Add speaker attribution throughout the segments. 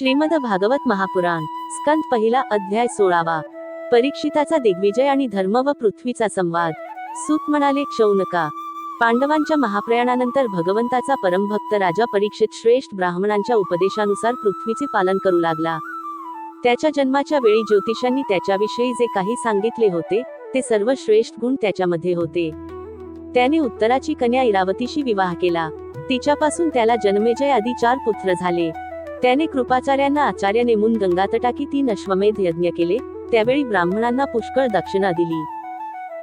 Speaker 1: श्रीमद भागवत महापुराण स्कंद पहिला अध्याय सोळावा. परीक्षिताचा दिग्विजय आणि धर्म व पृथ्वीचा संवाद. सूत म्हणाले क्षौनका पांडवांच्या महाप्रयाणानंतर भगवंताचा परमभक्त राजा परीक्षित श्रेष्ठ ब्राह्मणांच्या उपदेशानुसार पृथ्वीचे पालन करू लागला. त्याच्या जन्माच्या वेळी ज्योतिषांनी त्याच्याविषयी जे काही सांगितले होते ते सर्व श्रेष्ठ गुण त्याच्यामध्ये होते. त्याने उत्तराची कन्या इरावतीशी विवाह केला. तिच्यापासून त्याला जन्मेजय आदी चार पुत्र झाले. त्याने कृपाचार्यांना आचार्य नेमून गंगातटाकी तीन अश्वमेध यज्ञ केले त्यावेळी ब्राह्मणांना पुष्कळ दक्षिणा दिली.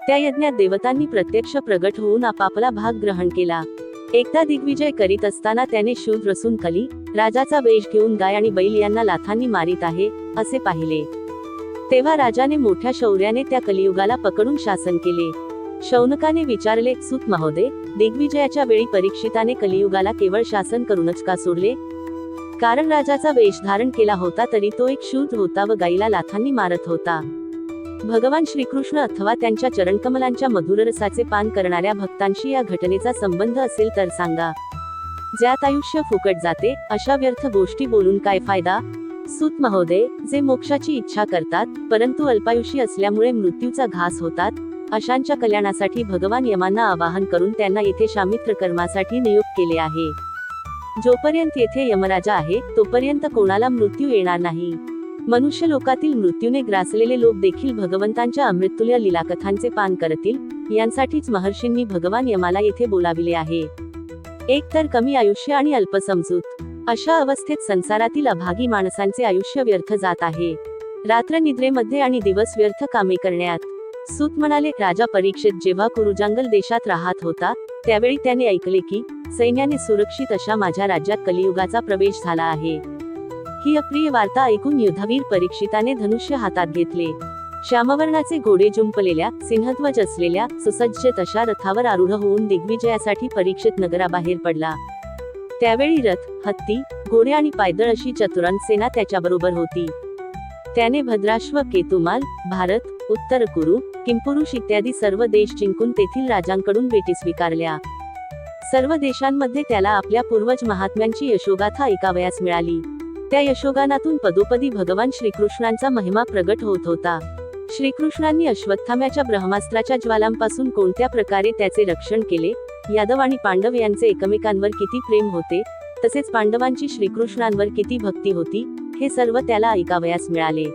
Speaker 1: त्या यज्ञात देवतांनी प्रत्यक्ष प्रगट होऊन आपापला भाग ग्रहण केला. एकदा दिग्विजय करीत असताना त्याने शूद्र रसून कली राजाचा वेश घेऊन गाय आणि बैल यांना लाथांनी मारित आहे असे पाहिले. तेव्हा राजाने मोठ्या शौर्याने त्या कलियुगाला पकडून शासन केले. शौनकाने विचारले सुत महोदय दिग्विजयाच्या वेळी परीक्षिताने कलियुगाला केवळ शासन करूनच का सोडले? कारण राजाचा वेश धारण केला होता तरी तो एक शूद्र होता व गाईला लाथांनी मारत होता. भगवान श्रीकृष्ण अथवा त्यांच्या चरणकमलांच्या मधुर रसाचे पान करणाऱ्या भक्तांशी या घटनेचा संबंध असेल तर सांगा. ज्यात आयुष्य फुकट जाते अशा व्यर्थ गोष्टी बोलून काय फायदा? सुत महोदय जे मोक्षाची इच्छा करतात परंतु अल्पायुषी असल्यामुळे मृत्यूचा घास होतात अशांच्या कल्याणासाठी भगवान यमांना आवाहन करून त्यांना येथे शामित्र कर्मासाठी नियुक्त केले आहे. जोपर्यंत येथे यमराजा आहे तोपर्यंत कोणाला मृत्यू येणार नाही. मनुष्य लोकातील मृत्यूने ग्रासलेले लोक देखील भगवंतांच्या अमृतुल्य लीलाकथांचे पान करतील यांसाठीच महर्षींनी भगवान यमाला येथे बोलाविले आहे. एक तर कमी आयुष्य आणि अल्पसमजूत. अशा अवस्थेत संसारातील अभागी माणसांचे आयुष्य व्यर्थ जात आहे. रात्र निद्रेमध्ये आणि दिवस व्यर्थ कामे करण्यात. सूत म्हणाले राजा परीक्षित जेव्हा कुरुजांगल देशात राहत होता त्यावेळी त्याने ऐकले की सैन्याने सुरक्षित अशा माझ्या राज्यात कलियुगाचा प्रवेश झाला आहे. ही अप्रिय वार्ता ऐकून युद्धवीर परीक्षिताने धनुष्य हातात घेतले. श्यामवर्णाचे घोडे जुंपलेल्या सिंहध्वज असलेल्या सुसज्ज तशा रथावर आरूढ होऊन दिग्विजयासाठी परीक्षित नगराबाहेर पडला. त्यावेळी रथ हत्ती घोडे आणि पायदळ अशी चतुरंग सेना त्याच्याबरोबर होती. त्याने भद्राश्व केतुमाल भारत उत्तर कुरु किंपुरुष इत्यादी सर्व देश जिंकून तेथील राजांकडून भेटी स्वीकारल्या. सर्व देशांमध्ये त्याला आपल्या पूर्वज महात्म्यांची यशोगाथा ऐकावयास मिळाली. त्या यशोगानातून पदोपदी भगवान श्रीकृष्णांचा महिमा प्रगट होत होता. श्रीकृष्णांनी अश्वत्थाम्याच्या ब्रह्मास्त्राच्या ज्वालांपासून कोणत्या प्रकारे त्याचे रक्षण केले यादव आणि पांडव यांचे एकमेकांवर किती प्रेम होते तसेच पांडवांची श्रीकृष्णांवर किती भक्ती होती हे सर्व त्याला ऐकावयास मिळाले.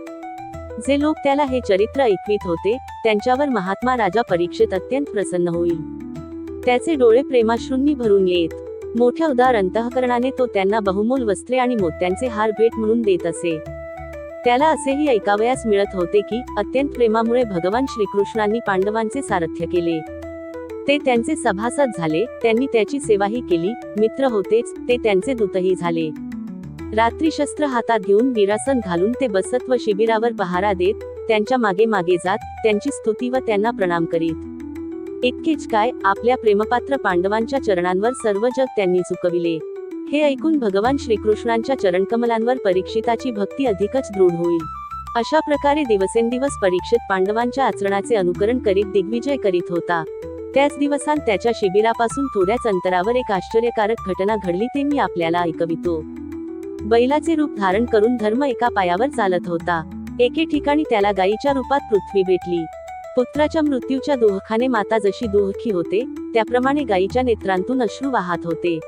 Speaker 1: जे लोक त्याला हे चरित्र ऐकवित होते त्यांच्यावर महात्मा राजा परीक्षित अत्यंत प्रसन्न होईल. त्याचे डोळे प्रेमाश्रूंनी भरून येत. मोठ्या उदार अंतःकरणाने तो त्यांना बहुमोल वस्त्रे आणि मोत्यांचे हार भेट म्हणून देत असे. त्याला असेही ऐकावयास मिळत होते की अत्यंत प्रेमामुळे भगवान श्रीकृष्णांनी पांडवांचे सारथ्य केले. ते त्यांचे सभासद झाले त्यांनी त्याची सेवाही केली मित्र होतेच ते त्यांचे दूतही झाले. रात्री शस्त्र हातात घेऊन विरासन घालून ते बसत व शिबिरावर पहारा देत त्यांच्या मागे मागे जात त्यांची स्तुती व त्यांना प्रणाम करीत. इतकेच काय आपल्या प्रेमपात्र पांडवांच्या चरणांवर सर्व जग त्यांनी चुकविले. हे ऐकून भगवान श्रीकृष्णांच्या चरणकमलांवर परीक्षिताची भक्ती अधिकच दृढ होईल. अशा प्रकारे दिवसेंदिवस परीक्षित पांडवांच्या आचरणाचे अनुकरण करीत दिग्विजय करीत होता. त्याच दिवसांत त्याच्या शिबिरापासून थोड्याच अंतरावर एक आश्चर्यकारक घटना घडली ते मी आपल्याला ऐकवितो. बैलाचे रूप धारण करून धर्म एका पायावर चालत होता. एके ठिकाणी त्याला गायीच्या रूपात पृथ्वी भेटली. पुत्राच्या मृत्यूच्या दुःखाने माता जशी दुःखी होते त्याप्रमाणे गायीच्या नेत्रांतून अश्रू वाहत होते.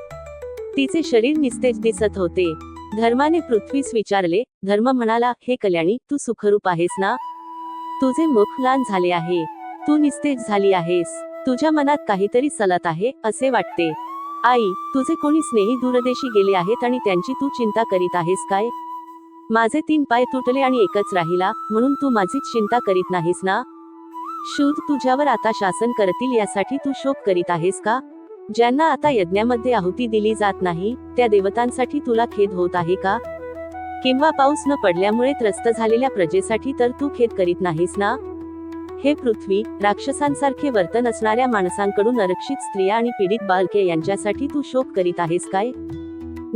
Speaker 1: तिचे शरीर निस्तेज दिसत होते. धर्माने पृथ्वीस विचारले धर्म म्हणाला हे कल्याणी तू सुखरूप आहेस ना? तुझे मुख लहान झाले आहे. तू निस्तेज झाली आहेस. तुझ्या मनात काहीतरी सलत आहे असे वाटते. आई तुझे कोणी स्नेही दूरदेशी गेले आहेत आणि त्यांची तू चिंता करीत आहेस काय? माझे तीन पाय तुटले आणि एकच राहिला म्हणून तू माझीच चिंता करीत नाहीस ना? शूद तुझ्यावर आता शासन करतील यासाठी तू शोक करीत आहेस का? ज्यांना आता यज्ञामध्ये आहुती दिली जात नाही त्या देवतांसाठी तुला खेद होत आहे का? किंवा पाऊस न पडल्यामुळे त्रस्त झालेल्या प्रजेसाठी तर तू खेद करीत नाहीस ना? हे पृथ्वी राक्षसांसारखे वर्तन असणाऱ्या माणसांकडून आरक्षित स्त्रिया आणि पीडित बालके यांच्यासाठी तू शोक करीत आहेस काय?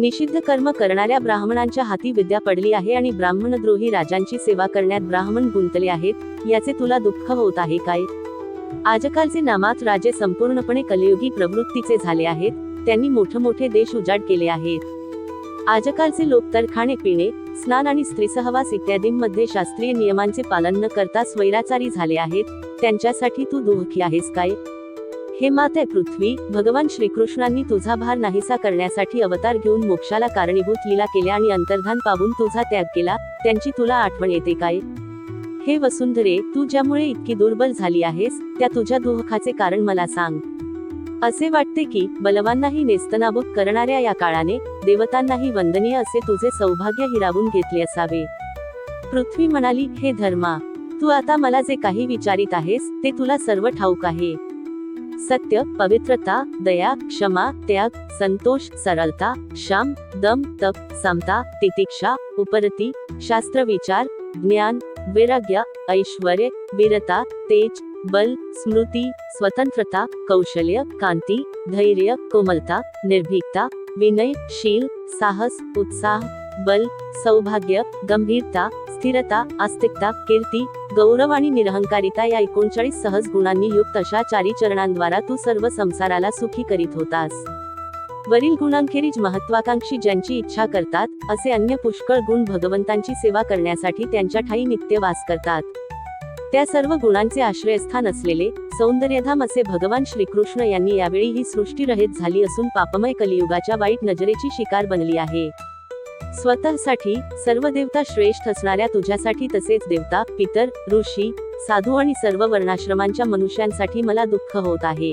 Speaker 1: निषिद्ध कर्म करणाऱ्या ब्राह्मणांच्या हाती विद्या पडली आहे आणि ब्राह्मणद्रोही राजांची सेवा करण्यात ब्राह्मण गुंतले आहेत याचे तुला दुःख होत आहे काय? आजकालचे नामात राजे संपूर्णपणे कलयुगी प्रवृत्तीचे झाले आहेत त्यांनी मोठमोठे देश उजाड केले आहेत. आजकालचे लोक तर खाणे पिणे स्नान आणि स्त्रीसहवास इत्यादींमध्ये शास्त्रीय नियमांचे पालन न करता स्वैराचारी झाले आहेत त्यांच्यासाठी तू दुःखी आहेस काय? हे माते पृथ्वी. भगवान श्रीकृष्णांनी तुझा भार नाहीसा करण्यासाठी अवतार घेऊन मोक्षाला कारणीभूत लीला केल्या आणि अंतर्धान पावून तुझा त्याग केला. त्यांची तुला आठवण येते काय? हे वसुंधरे तू ज्यामुळे इतकी दुर्बल झाली आहेस त्या तुझ्या दुःखाचे कारण मला सांग. असे वाटते की बलवांनाही नेस्तनाबूत करणाऱ्या या काळाने देवतांनाही वंदनीय असे तुझे सौभाग्य हिरावून घेतले असावे. पृथ्वी म्हणाली हे धर्मा तू आता मला जे काही विचारित आहेस ते तुला सर्व ठाऊक आहे. सत्य पवित्रता दया क्षमा त्याग संतोष सरलता शाम दम तप समता तितिक्षा उपरती शास्त्र विचार ज्ञान वैराग्य ऐश्वर्य वीरता तेज बल स्मृती स्वतंत्रता कौशल्य कांती धैर्य कोमलता निर्भीकता विनय शील साहस उत्साह बल सौभाग्य गंभीरता स्थिरता आस्तिकता कीर्ती गौरव आणि निरहंकारिता या एकोणचाळीस सहज गुणांनी युक्त अशा चारी चरणांद्वारा तू सर्व संसाराला सुखी करीत होतास. वरील गुणांखेरीज महत्वाकांक्षी ज्यांची इच्छा करतात असे अन्य पुष्कळ गुण भगवंतांची सेवा करण्यासाठी त्यांच्या ठाई नित्य वास करतात. त्या सर्व गुणांचे आश्रयस्थान असलेले सौंदर्यधाम असे भगवान श्रीकृष्ण यांनी यावेळी ही सृष्टी रहित झाली असून पापमय कलियुगाच्या वाईट नजरेची शिकार बनली आहे. स्वतःसाठी सर्व देवता श्रेष्ठ असणाऱ्या तुझ्यासाठी तसेच देवता पितर ऋषी साधू आणि सर्व वर्णाश्रमांच्या मनुष्यांसाठी मला दुःख होत आहे.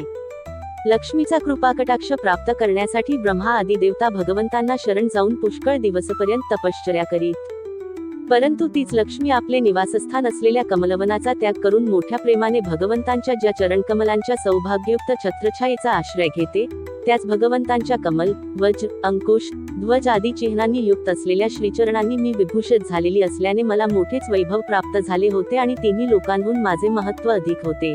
Speaker 1: लक्ष्मीचा कृपाकटाक्ष प्राप्त करण्यासाठी ब्रह्मा आदी देवता भगवंतांना शरण जाऊन पुष्कळ दिवसपर्यंत तपश्चर्या करीत. परंतु तीच लक्ष्मी आपले निवासस्थान असलेल्या कमलवनाचा त्याग करून मोठ्या प्रेमाने भगवंतांच्या ज्या चरणकमलांच्या सौभाग्ययुक्त छत्रछायेचा आश्रय घेते त्याच भगवंतांच्या कमल वज अंकुश ध्वज आदी चिन्हांनी युक्त असलेल्या श्रीचरणांनी मी विभूषित झालेली असल्याने मला मोठेच वैभव प्राप्त झाले होते आणि तिन्ही लोकांहून माझे महत्त्व अधिक होते.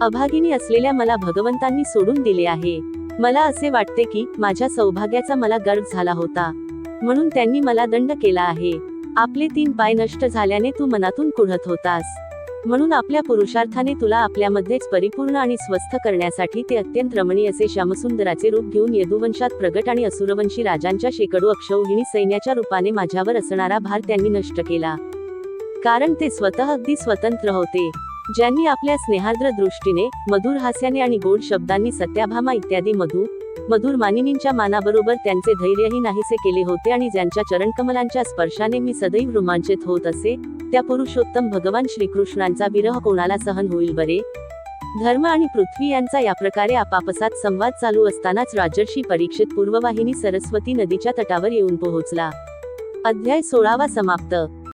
Speaker 1: अभागिनी असलेल्या मला भगवंतांनी सोडून दिले आहे. मला असे वाटते की माझ्या सौभाग्याचा मला गर्व झाला होता. म्हणून त्यांनी मला दंड केला आहे. आपले तीन पाय नष्ट झाल्याने तू मनातून कुढत होतास. म्हणून आपल्या पुरुषार्थाने तुला आपल्यामध्येच परिपूर्ण आणि स्वस्थ करण्यासाठी ते अत्यंत रमणीय असे श्यामसुंदराचे रूप घेऊन यदुवंशात प्रगट आणि असुरवंशी राजांच्या शेकडो अक्षौहिणी सैन्याच्या रूपाने माझ्यावर असणारा भार त्यांनी नष्ट केला. कारण ते स्वतः अगदी स्वतंत्र होते. ज्यांनी आपल्या स्नेहार्द्र दृष्टीने मधुर हास्याने आणि गोड शब्दांनी सत्याभामा इत्यादी मधु मधुर मानिनींच्या मानाबरोबर त्यांचे धैर्यही नाहीसे केले होते आणि ज्यांच्या चरणकमलांच्या स्पर्शाने मी सदैव रोमांचित होत असे त्या पुरुषोत्तम भगवान श्रीकृष्णांचा विरह कोणाला सहन होईल बरे? धर्म आणि पृथ्वी यांचा या प्रकारे आपापसात संवाद चालू असतानाच राजर्षी परीक्षित पूर्ववाहिनी सरस्वती नदीच्या तटावर येऊन पोहोचला. अध्याय सोळावा समाप्त.